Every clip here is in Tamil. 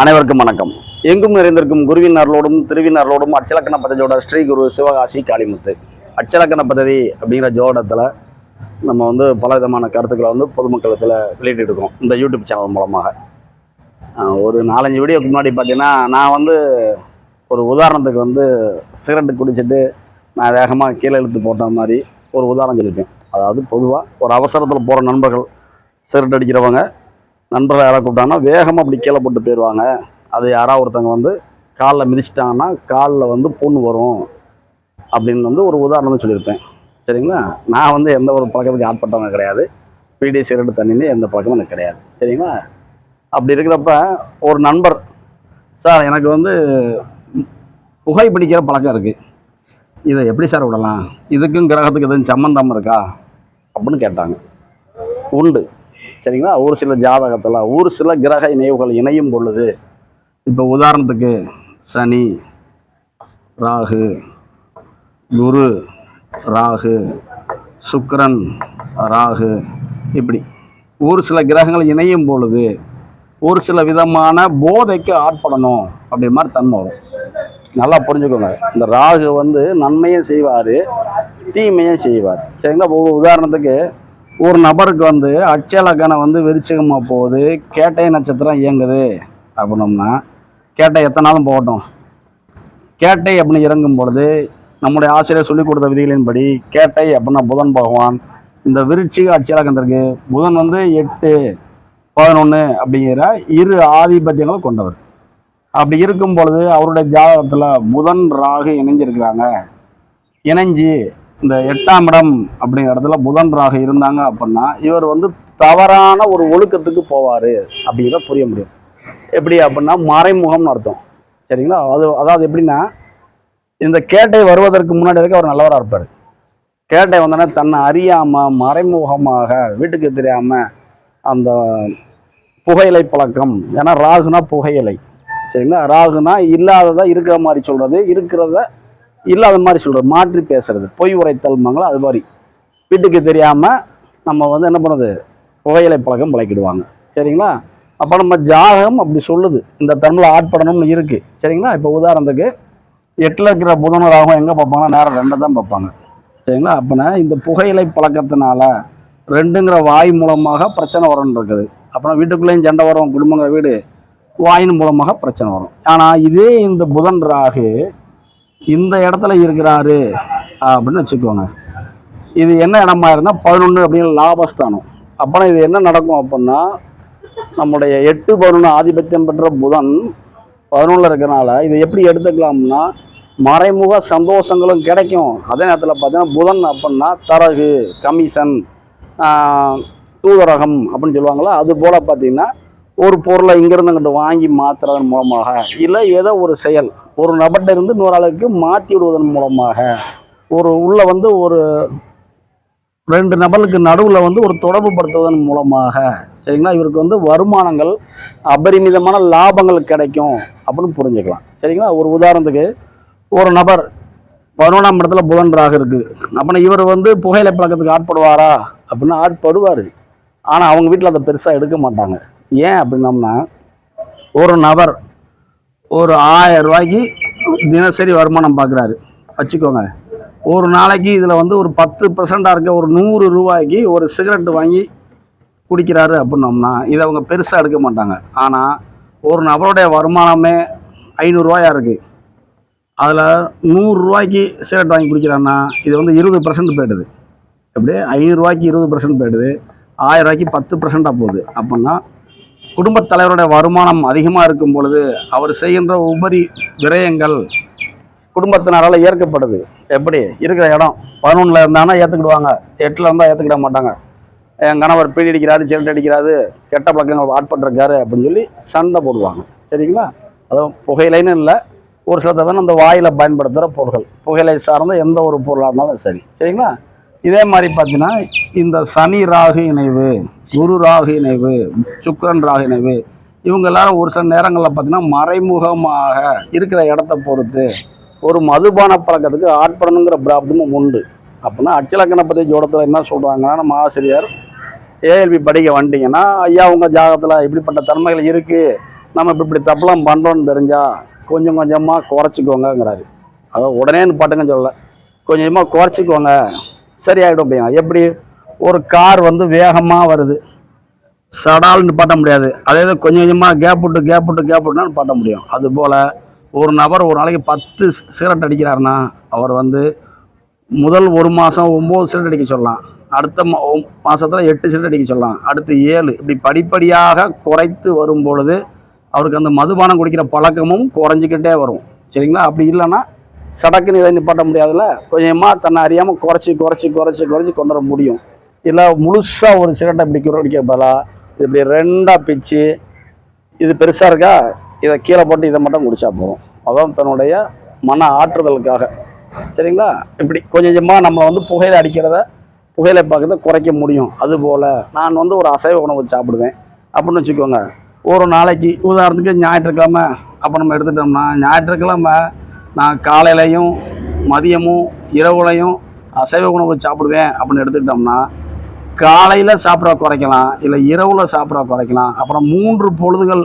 அனைவருக்கும் வணக்கம். எங்கும் நிறைந்திருக்கும் குருவினர்களோடும் திருவினர்களோடும் அச்சலக்கண பதவியோட ஸ்ரீ குரு சிவகாசி காளிமுத்து. அச்சலக்கண பதவி அப்படிங்கிற ஜோடத்தில் நம்ம வந்து பல விதமான கருத்துக்களை வந்து பொதுமக்களத்தில் வெளியிட்டு இருக்கோம். இந்த யூடியூப் சேனல் மூலமாக. ஒரு நாலஞ்சு வீடியோக்கு முன்னாடி பார்த்தீங்கன்னா நான் வந்து ஒரு உதாரணத்துக்கு வந்து சிகரெட்டு குடிச்சிட்டு நான் வேகமாக கீழே இழுத்து போட்ட மாதிரி ஒரு உதாரணம் சொல்லியிருக்கேன் அதாவது பொதுவாக ஒரு அவசரத்தில் போகிற நண்பர்கள் சிகரெட் அடிக்கிறவங்க நண்பர்கள் யாராவது கூப்பிட்டாங்கன்னா வேகமாக அப்படி கீழே போட்டு போயிடுவாங்க. அது யாராவது ஒருத்தவங்க வந்து காலில் மிதிச்சிட்டாங்கன்னா காலில் வந்து புண்ணு வரும் அப்படின்னு வந்து ஒரு உதாரணம் சொல்லியிருப்பேன். சரிங்களா? நான் வந்து எந்த ஒரு பழக்கத்துக்கு ஆட்பட்டவங்க கிடையாது. பீடி சிகரெட்டு தண்ணின்னு எந்த பழக்கமும் எனக்கு கிடையாது. சரிங்களா? அப்படி இருக்கிறப்ப ஒரு நண்பர் சார் எனக்கு வந்து புகை பிடிக்கிற பழக்கம் இருக்குது இதை எப்படி சார் விடலாம்? இதுக்கும் கிரகத்துக்கு எதுவும் சம்மந்தம் இருக்கா? அப்படின்னு கேட்டாங்க. உண்டு. சரிங்களா? ஒரு சில ஜாதகத்தில் ஒரு சில கிரக இணைவுகள் இணையும் பொழுது இப்போ உதாரணத்துக்கு சனி ராகு குரு ராகு சுக்கரன் ராகு இப்படி. ஒரு சில கிரகங்கள் இணையும் பொழுது ஒரு சில விதமான போதைக்கு ஆட்படணும் அப்படி மாதிரி தன்மை வரும். நல்லா புரிஞ்சுக்கோங்க. இந்த ராகு வந்து நன்மையும் செய்வார் தீமையும் செய்வார். சரிங்களா? உதாரணத்துக்கு ஒரு நபருக்கு வந்து அச்சலக்கணை வந்து வெறிச்சகமாக போகுது கேட்டை நட்சத்திரம் இயங்குது அப்படின்னோம்னா கேட்டை எத்தனை நாளும் போகட்டும். கேட்டை அப்படின்னு இறங்கும் பொழுது நம்முடைய ஆசிரியர் சொல்லிக் கொடுத்த விதிகளின்படி கேட்டை அப்படின்னா புதன் பகவான் இந்த விருட்சிக அட்சலக்கணத்திற்கு புதன் வந்து எட்டு பதினொன்று அப்படிங்கிற இரு ஆதிபத்தியங்களை கொண்டவர். அப்படி இருக்கும் பொழுது அவருடைய ஜாதகத்தில் புதன் ராகு இணைஞ்சிருக்கிறாங்க. இணைஞ்சு இந்த எட்டாம் இடம் அப்படிங்கிற இடத்துல புதன் ராக இருந்தாங்க அப்படின்னா இவர் வந்து தவறான ஒரு ஒழுக்கத்துக்கு போவார் அப்படிங்கிறத புரிய முடியும். எப்படி அப்படின்னா மறைமுகம்னு அர்த்தம். சரிங்களா? அது அதாவது எப்படின்னா இந்த கேட்டை வருவதற்கு முன்னாடி வரைக்கும் அவர் நல்லவராக இருப்பார். கேட்டை வந்தோடனே தன்னை அறியாமல் மறைமுகமாக வீட்டுக்கு தெரியாமல் அந்த புகையிலை பழக்கம் ஏன்னா ராகுனா புகையிலை. சரிங்களா? ராகுனா இல்லாததை இருக்கிற மாதிரி சொல்கிறது இருக்கிறத இல்லாத மாதிரி சொல்கிறது மாற்றி பேசுறது. பொய் உரைத்தல்மாங்களோ அது மாதிரி. வீட்டுக்கு தெரியாமல் நம்ம வந்து என்ன பண்ணுறது புகையிலை பழக்கம் பழக்கிடுவாங்க. சரிங்களா? அப்போ நம்ம ஜாதகம் அப்படி சொல்லுது. இந்த தன்மையில் ஆட்படணும்னு இருக்குது சரிங்களா? இப்போ உதாரணத்துக்கு எட்டில் இருக்கிற புதன் ராகம் எங்கே பார்ப்பாங்கன்னா நேரம் ரெண்டை தான் பார்ப்பாங்க. சரிங்களா? அப்போனா இந்த புகையிலை பழக்கத்தினால ரெண்டுங்கிற வாய் மூலமாக பிரச்சனை வரும்னு இருக்குது. அப்புறம் வீட்டுக்குள்ளேயும் சண்டை வரும் குடும்பங்கிற வீடு வாயின் மூலமாக பிரச்சனை வரும். ஆனால் இதே இந்த புதன் ராகு இந்த இடத்துல இருக்கிறாரு அப்படின்னு வச்சுக்கோங்க. இது என்ன இடமா இருந்தால் பதினொன்று அப்படின்னு லாபஸ்தானம். அப்போனா இது என்ன நடக்கும் அப்படின்னா நம்முடைய எட்டு பதினொன்று ஆதிபத்தியம் பெற்ற புதன் பதினொன்றில் இருக்கிறனால இதை எப்படி எடுத்துக்கலாம்னா மறைமுக சந்தோஷங்களும் கிடைக்கும். அதே நேரத்தில் பார்த்தீங்கன்னா புதன் அப்படின்னா தரகு கமிஷன் தூதரகம் அப்படின்னு சொல்லுவாங்களா அது போல் பார்த்தீங்கன்னா ஒரு பொருளை இங்கிருந்து அங்கிட்டு வாங்கி மாற்றுறதன் மூலமாக இல்லை ஏதோ ஒரு செயல். ஒரு நபர்கிட்ட இருந்து இன்னொரு ஆளுக்கு மாற்றி விடுவதன் மூலமாக ஒரு உள்ள வந்து ஒரு ரெண்டு நபர்களுக்கு நடுவில் வந்து ஒரு தொடர்பு படுத்துவதன் மூலமாக சரிங்களா? இவருக்கு வந்து வருமானங்கள் அபரிமிதமான லாபங்கள் கிடைக்கும் அப்படின்னு புரிஞ்சுக்கலாம். சரிங்களா? ஒரு உதாரணத்துக்கு ஒரு நபர் பதினொன்றாம் இடத்துல புதன் ராக இருக்குது அப்படின்னா இவர் வந்து புகையிலை பழக்கத்துக்கு ஆட்படுவாரா? அப்படின்னா ஆட்படுவார். ஆனால் அவங்க வீட்டில் அதை பெருசாக எடுக்க மாட்டாங்க. ஏன் அப்படின்னம்னா ஒரு நபர் ஒரு ஆயிரம் ரூபாய்க்கு தினசரி வருமானம் பார்க்குறாரு. வச்சுக்கோங்க. ஒரு நாளைக்கு இதில் வந்து ஒரு பத்து பர்சண்டாக இருக்க ஒரு நூறு ரூபாய்க்கு ஒரு சிகரெட் வாங்கி குடிக்கிறாரு அப்படின்னோம்னா இதை அவங்க பெருசாக எடுக்க மாட்டாங்க. ஆனால் ஒரு நபருடைய வருமானமே ஐநூறுரூவாயாக இருக்குது அதில் நூறுரூவாய்க்கு சிகரெட் வாங்கி குடிக்கிறான்னா இது வந்து இருபது பர்சன்ட் போயிடுது. எப்படி? ஐநூறுரூவாய்க்கு இருபது பர்சன்ட் போயிடுது. ஆயிரம் ரூபாய்க்கு பத்து பர்சன்ட்டாக போகுது. அப்படின்னா குடும்பத் தலைவருடைய வருமானம் அதிகமாக இருக்கும் பொழுது அவர் செய்கின்ற உபரி விரயங்கள் குடும்பத்தினரால் ஏற்கப்படுது. எப்படி? இருக்கிற இடம் பதினொன்றில் இருந்தாங்கன்னா ஏற்றுக்கிடுவாங்க எட்டில் இருந்தால் ஏற்றுக்கிட மாட்டாங்க. என் கணவர் பீடி அடிக்கிறாரு சிரட்டை அடிக்கிறாரு கெட்ட பழக்கங்கள் ஆட்பட்டிருக்காரு அப்படின்னு சொல்லி சண்டை போடுவாங்க. சரிங்களா? அதுவும் புகையிலைன்னு இல்லை. ஒரு சிலத்தை தான் அந்த வாயில் பயன்படுத்துகிற பொருட்கள் புகையிலை சார்ந்த எந்த ஒரு பொருளாக இருந்தாலும் சரி. சரிங்களா? இதே மாதிரி பார்த்தீங்கன்னா இந்த சனி ராகு இணைவு குரு ராகு இணைவு சுக்ரன் ராகு இணைவு இவங்க எல்லாரும் ஒரு சில நேரங்களில் பார்த்தீங்கன்னா மறைமுகமாக இருக்கிற இடத்த பொறுத்து ஒரு மதுபான பழக்கத்துக்கு ஆட்படணுங்கிற பிராப்தமும் உண்டு. அப்படின்னா அச்சலக்கண பற்றி ஜோடத்தில் என்ன சொல்கிறாங்கன்னா நம்ம ஆசிரியர் ஏஎல்பி படிக்க வந்துட்டீங்கன்னா ஐயா உங்கள் ஜாகத்தில் இப்படிப்பட்ட தன்மைகள் இருக்குது நம்ம இப்படி இப்படி தப்பெல்லாம் பண்ணுறோன்னு தெரிஞ்சால் கொஞ்சம் கொஞ்சமாக குறைச்சிக்கோங்கங்கிறாரு. அதை உடனே பாட்டுங்க சொல்லலை. கொஞ்சமாக குறைச்சிக்கோங்க. சரியாயிடும் அப்படிங்க எப்படி? ஒரு கார் வந்து வேகமாக வருது. சடால்னு பாட்ட முடியாது. அதே இது கொஞ்சம் கொஞ்சமாக கேப் விட்டு கேப் விட்டு கேப் விட்டுனா பாட்ட முடியும். அதுபோல் ஒரு நபர் ஒரு நாளைக்கு பத்து சிகரெட் அடிக்கிறாருன்னா அவர் வந்து முதல் ஒரு மாதம் ஒம்பது சிகரெட் அடிக்க சொல்லலாம். அடுத்த மா மாதத்தில் எட்டு சிகரெட் அடிக்க சொல்லலாம். அடுத்து ஏழு. இப்படி படிப்படியாக குறைத்து வரும் பொழுது அவருக்கு அந்த மதுபானம் குடிக்கிற பழக்கமும் குறைஞ்சிக்கிட்டே வரும். சரிங்களா? அப்படி இல்லைன்னா சடக்குன்னு இதை நிப்பாட்ட முடியாதுல்ல? கொஞ்சமாக தன்னை அறியாமல் குறைச்சி குறைச்சி குறைச்சி குறைச்சி கொண்டு வர முடியும். இல்லை முழுசாக ஒரு சிகரெட்டை இப்படி குறைக்க பதிலாக இது இப்படி ரெண்டாக பிச்சு இது பெருசாக இருக்கா? இதை கீழே போட்டு இதை மட்டும் குடிச்சா போதும். அதான் தன்னுடைய மன ஆற்றுதலுக்காக. சரிங்களா? இப்படி கொஞ்சம் கொஞ்சமாக நம்ம வந்து புகையில அடிக்கிறத புகையில பார்க்கறத குறைக்க முடியும். அதுபோல் நான் வந்து ஒரு அசைவ உணவு சாப்பிடுவேன். அப்படின்னு வச்சுக்கோங்க. ஒரு நாளைக்கு உதாரணத்துக்கு ஞாயிற்றுக்கிழமை அப்போ நம்ம எடுத்துட்டோம்னா ஞாயிற்றுக்கிழமை நான் காலையிலையும் மதியமும் இரவுலையும் அசைவ உணவு சாப்பிடுவேன் அப்படின்னு எடுத்துக்கிட்டோம்னா காலையில் சாப்பிட குறைக்கலாம் இல்லை இரவில் சாப்பிட குறைக்கலாம். அப்புறம் மூன்று பொழுதுகள்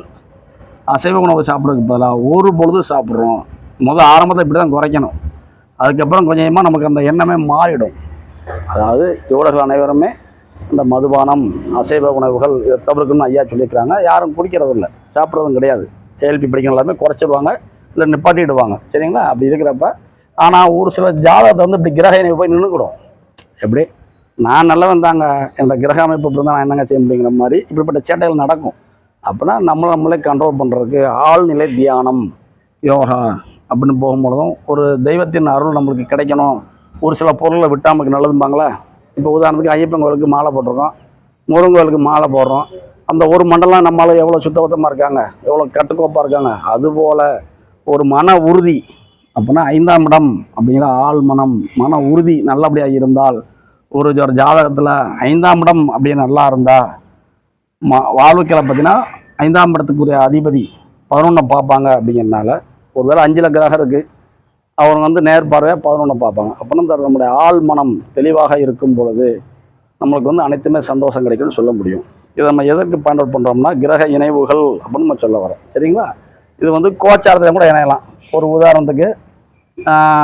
அசைவ உணவு சாப்பிட்றதுக்கு பதிலாக ஒரு பொழுது சாப்பிட்றோம். முதல் ஆரம்பத்தை இப்படி தான் குறைக்கணும். அதுக்கப்புறம் கொஞ்சமாக நமக்கு அந்த எண்ணமே மாறிடும். அதாவது யோடர்கள் அனைவருமே இந்த மதுபானம் அசைவ உணவுகள் இதை தவிர்க்கணும்னு ஐயா சொல்லியிருக்கிறாங்க. யாரும் குடிக்கிறதில்ல சாப்பிட்றதும் கிடையாது. கேள்வி படிக்கிற எல்லாமே குறைச்சிடுவாங்க இல்லை நிப்பாட்டிடுவாங்க. சரிங்களா? அப்படி இருக்கிறப்ப ஆனால் ஒரு சில ஜாதகத்தை வந்து இப்படி கிரக இணைப்பு போய் நின்றுக்கிடும் எப்படி? நான் நல்லவன் தாங்க. என்ற கிரக அமைப்பு இப்படி இருந்தால் நான் என்னங்க செய்ய முடியுங்கிற மாதிரி இப்படிப்பட்ட சேட்டைகள் நடக்கும். அப்படின்னா நம்மளை நம்மளே கண்ட்ரோல் பண்ணுறதுக்கு ஆழ்நிலை தியானம் யோகா அப்படின்னு போகும்பொழுதும் ஒரு தெய்வத்தின் அருள் நம்மளுக்கு கிடைக்கணும். ஒரு சில பொருளை விட்டால் நமக்கு நல்லதும்பாங்களே? இப்போ உதாரணத்துக்கு ஐயப்பன் கோயிலுக்கு மாலை போட்டிருக்கோம். முருகன் கோயிலுக்கு மாலை போடுறோம். அந்த ஒரு மண்டலம் நம்மளால் எவ்வளோ சுத்தபத்தமாக இருக்காங்க? எவ்வளோ கட்டுக்கோப்பாக இருக்காங்க? அதுபோல் ஒரு மன உறுதி அப்படின்னா ஐந்தாம் இடம் அப்படிங்கிற ஆள் மனம் மன உறுதி நல்லபடியாக இருந்தால் ஒரு ஒரு ஜாதகத்தில் ஐந்தாம் இடம் அப்படியே நல்லா இருந்தால் மா வாழ்க்கையில் பார்த்தீங்கன்னா ஐந்தாம் இடத்துக்குரிய அதிபதி பதினொன்றை பார்ப்பாங்க அப்படிங்கிறனால ஒருவேளை அஞ்சில் கிரகம் இருக்குது அவங்க வந்து நேர்பார்வையாக பதினொன்றை பார்ப்பாங்க. அப்படின்னா இந்த நம்முடைய ஆள் மனம் தெளிவாக இருக்கும் பொழுது நம்மளுக்கு வந்து அனைத்துமே சந்தோஷம் கிடைக்கும்னு சொல்ல முடியும். இதை நம்ம எதற்கு பயன்படுத்த பண்ணுறோம்னா கிரக இணைவுகள் அப்படின்னு நம்ம சொல்ல வரோம் சரிங்களா? இது வந்து கோச்சாரத்தில் கூட இணையலாம். ஒரு உதாரணத்துக்கு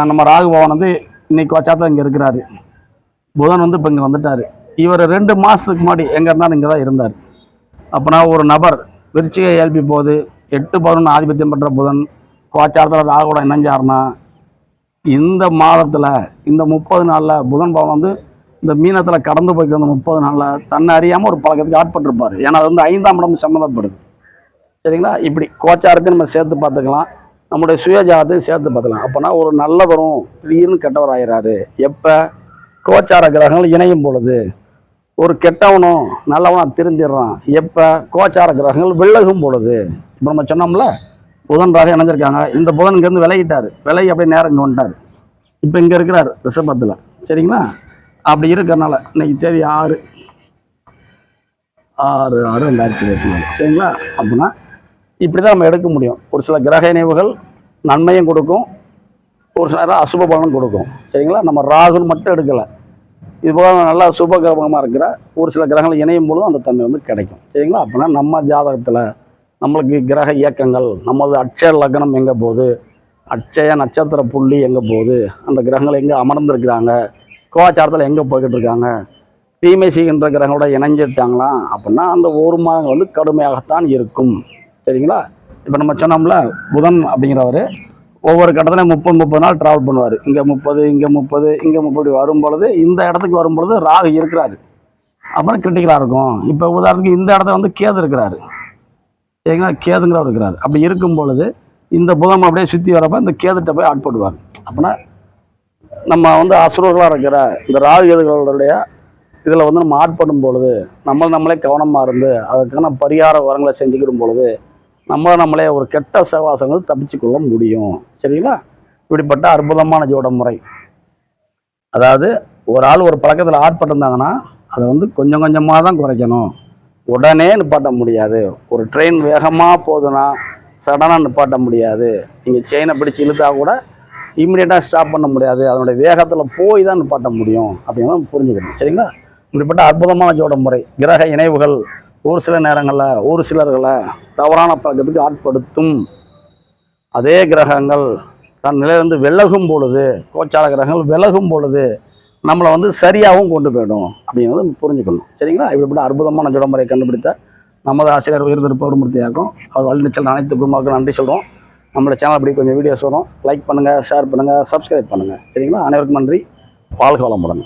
நம்ம ராகு பவன் வந்து இன்னைக்கு கோச்சாரத்தில் இங்கே இருக்கிறாரு. புதன் வந்து இப்போ இங்கே வந்துட்டார். இவர் ரெண்டு மாதத்துக்கு முன்னாடி எங்கே இருந்தாலும் இங்கே தான் இருந்தார். அப்போனா ஒரு நபர் விருச்சிக ஏல்பி போது எட்டு பதினொன்று ஆதிபத்தியம் பெற்ற புதன் கோச்சாரத்தில் ராகுவோட இணைஞ்சார்னா இந்த மாதத்தில் இந்த முப்பது நாளில் புதன் பவன் வந்து இந்த மீனத்தில் கடந்து போய்க்கு வந்த முப்பது நாளில் தன்னை அறியாமல் ஒரு பழக்கத்துக்கு ஆட்பட்டிருப்பார். ஏன்னா அது வந்து ஐந்தாம் இடம் சம்மந்தப்படுது சரிங்களா? இப்படி கோச்சாரத்தையும் நம்ம சேர்த்து பார்த்துக்கலாம். நம்முடைய சுயஜாதத்தையும் சேர்த்து பார்த்துக்கலாம். அப்போனா ஒரு நல்லவரும் திடீர்னு கெட்டவர் ஆயிடாரு எப்போ? கோச்சார கிரகங்கள் இணையும் பொழுது. ஒரு கெட்டவனும் நல்லவனாக திருந்திடுறான் எப்போ? கோச்சார கிரகங்கள் விலகும் பொழுது. இப்போ நம்ம சொன்னோம்ல புதன் ராக இணைஞ்சிருக்காங்க இந்த புதன் இங்கேருந்து விலகிட்டார். விலகி அப்படியே நேரம் இங்கே வந்துட்டார். இப்போ இங்கே இருக்கிறார் ரிஷபத்தில். சரிங்களா? அப்படி இருக்கிறனால இன்னைக்கு தேதி ஆறு. ஆறு ஆறு ரெண்டாயிரத்தி இருபத்தி நாலு. சரிங்களா? அப்படின்னா இப்படி தான் நம்ம எடுக்க முடியும். ஒரு சில கிரக இணைவுகள் நன்மையும் கொடுக்கும் ஒரு சில நேரம் அசுப பலனும் கொடுக்கும். சரிங்களா? நம்ம ராகுல் மட்டும் எடுக்கலை. இது போல நல்லா சுப கிரகமாக இருக்கிற ஒரு சில கிரகங்கள் இணையும் பொழுதும் அந்த தன்மை வந்து கிடைக்கும். சரிங்களா? அப்படின்னா நம்ம ஜாதகத்தில் நம்மளுக்கு கிரக இயக்கங்கள் நமது அட்சய லக்னம் எங்கே போகுது? அட்சய நட்சத்திர புள்ளி எங்கே போகுது? அந்த கிரகங்கள் எங்கே அமர்ந்திருக்கிறாங்க? கோவாச்சாரத்தில் எங்கே போய்கிட்டு இருக்காங்க? தீமை செய்கின்ற கிரகங்களோட இணைஞ்சிட்டாங்களா அப்படின்னா அந்த ஒரு மாதங்கள் வந்து கடுமையாகத்தான் இருக்கும். சரிங்களா? இப்போ நம்ம சொன்னோம்ல புதன் அப்படிங்கிறவர் ஒவ்வொரு கட்டத்துலையும் முப்பது முப்பது நாள் ட்ராவல் பண்ணுவார். இங்கே முப்பது இங்கே முப்பது இங்கே முப்பது வரும் பொழுது இந்த இடத்துக்கு வரும் பொழுது ராகு இருக்கிறாரு. அப்புறம் கிரிட்டிக்கலாக இருக்கும். இப்போ உதாரணத்துக்கு இந்த இடத்துல வந்து கேது இருக்கிறாரு. சரிங்களா? கேதுங்கிறவர் இருக்கிறார். அப்படி இருக்கும் பொழுது இந்த புதன் அப்படியே சுற்றி வரப்ப இந்த கேதுகிட்ட போய் ஆட்படுவார் அப்படின்னா நம்ம வந்து அசுரர்களாக இருக்கிற இந்த ராகு கேதுகளுடைய இதில் வந்து நம்ம ஆட்படும் பொழுது நம்ம நம்மளே கவனமாக இருந்து அதுக்கான பரிகார உரங்களை செஞ்சுக்கிடும் பொழுது நம்ம நம்மளே ஒரு கெட்ட சவாசங்கள் தப்பிச்சுக்கொள்ள முடியும். சரிங்களா? இப்படிப்பட்ட அற்புதமான ஜோட முறை. அதாவது ஒரு ஆள் ஒரு பழக்கத்தில் ஆட்பட்டிருந்தாங்கன்னா அதை வந்து கொஞ்சம் கொஞ்சமாக தான் குறைக்கணும். உடனே நிப்பாட்ட முடியாது. ஒரு ட்ரெயின் வேகமாக போகுதுன்னா சடனாக நிப்பாட்ட முடியாது. நீங்கள் செயினை பிடிச்சி இழுத்தா கூட இம்மிடியட்டாக ஸ்டாப் பண்ண முடியாது. அதனுடைய வேகத்தில் போய் தான் நிப்பாட்ட முடியும். அப்படின்னு புரிஞ்சுக்கணும். சரிங்களா? இப்படிப்பட்ட அற்புதமான ஜோட முறை. கிரக இணைவுகள் ஒரு சில நேரங்களில் ஒரு சிலர்களை தவறான பழக்கத்துக்கு ஆட்படுத்தும். அதே கிரகங்கள் தன் நிலையிலிருந்து விலகும் பொழுது கோச்சார கிரகங்கள் விலகும் பொழுது நம்மளை வந்து சரியாகவும் கொண்டு போயிடும். அப்படிங்கிறது புரிஞ்சுக்கணும். சரிங்களா? இப்படிப்பட்ட அற்புதமான ஜுடமுறை கண்டுபிடித்த நமது ஆசிரியர் உயர்ந்திருப்ப மூர்த்தியாக்கும் அவர் வழிநீச்சல் அனைத்து குடும்பங்களுக்கும் நன்றி சொல்கிறோம் நம்மளோட சேனல் அப்படி கொஞ்சம் வீடியோஸ் வரும். லைக் பண்ணுங்கள் ஷேர் பண்ணுங்கள் சப்ஸ்கிரைப் பண்ணுங்கள் சரிங்களா? அனைவருக்கும் நன்றி. வாழ்க வளமுடன்.